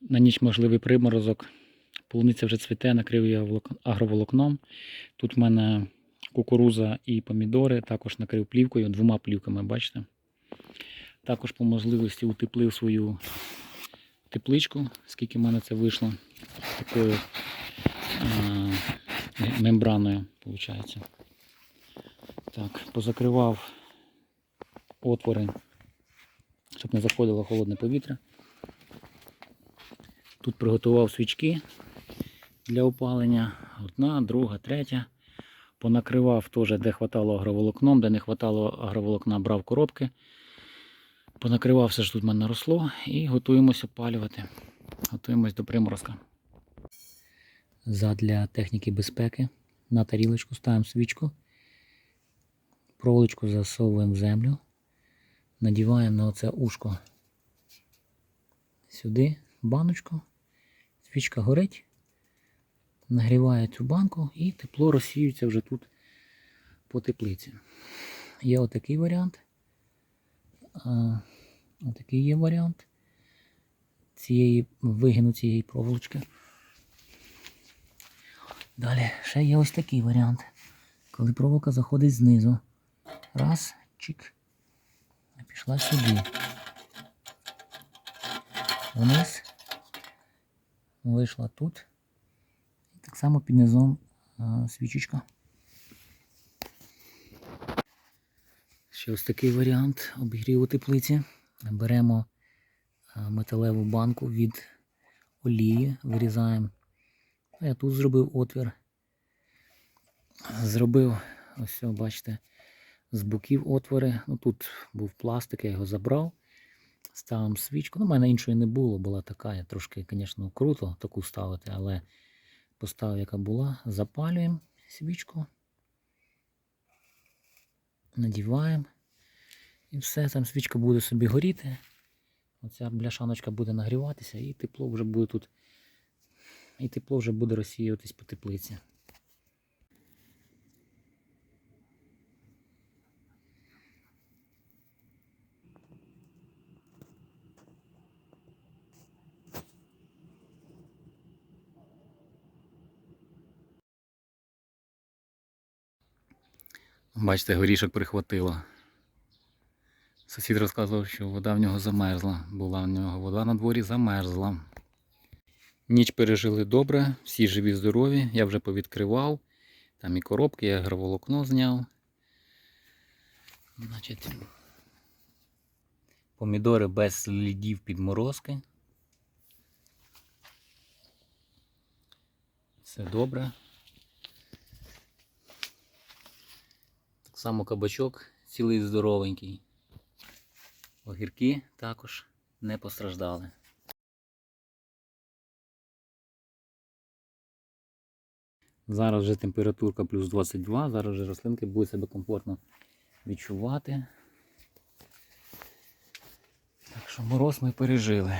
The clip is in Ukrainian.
На ніч можливий приморозок. Полуниця вже цвіте, накрив волок- агроволокном. Тут в мене кукуруза і помідори, також накрив плівкою, двома плівками, бачите. Також по можливості утеплив свою тепличку, скільки в мене це вийшло. Такою а, мембраною, виходить. Так, позакривав отвори, щоб не заходило холодне повітря. Тут приготував свічки для опалення. Одна, друга, третя. Понакривав теж, де хватало агроволокном, де не хватало агроволокна, брав коробки. Понакривав все ж тут в мене росло і готуємося опалювати. Готуємось до приморозка. Задля техніки безпеки на тарілочку ставимо свічку. Проволочку засовуємо в землю. Надіваємо на оце ушко сюди баночку. Свічка горить, нагріває цю банку і тепло розсіюється вже тут по теплиці. Є отакий варіант. Отакий є варіант цієї вигину цієї проволочки. Далі ще є ось такий варіант. Коли проволока заходить знизу. Раз, чик. Пішла сюди. Вниз. Вийшла тут. І так само під низом свічечка. Ще ось такий варіант обігріву теплиці. Беремо металеву банку від олії, вирізаємо. А Я тут зробив отвір. Зробив, ось, бачите, з боків отвори. Ну, тут був пластик, я його забрав. Ставимо свічку. Ну, в мене іншої не було, була така. Я трошки, звісно, круто таку ставити, але поставив, яка була. Запалюємо свічку. Надіваємо. І все, там свічка буде собі горіти. Оця бляшаночка буде нагріватися і тепло вже буде тут. І тепло вже буде розсіюватись по теплиці. Бачите, горішок прихватило. Сусід розказував, що вода в нього замерзла. Була в нього вода на дворі замерзла. Ніч пережили добре, всі живі, здорові. Я вже повідкривав. Там і коробки, я агроволокно зняв. Значить, помідори без слідів підморозки. Все добре. Само кабачок цілий здоровенький. Огірки також не постраждали. Зараз вже температурка плюс 22, зараз вже рослинки будуть себе комфортно відчувати. Так що мороз ми пережили.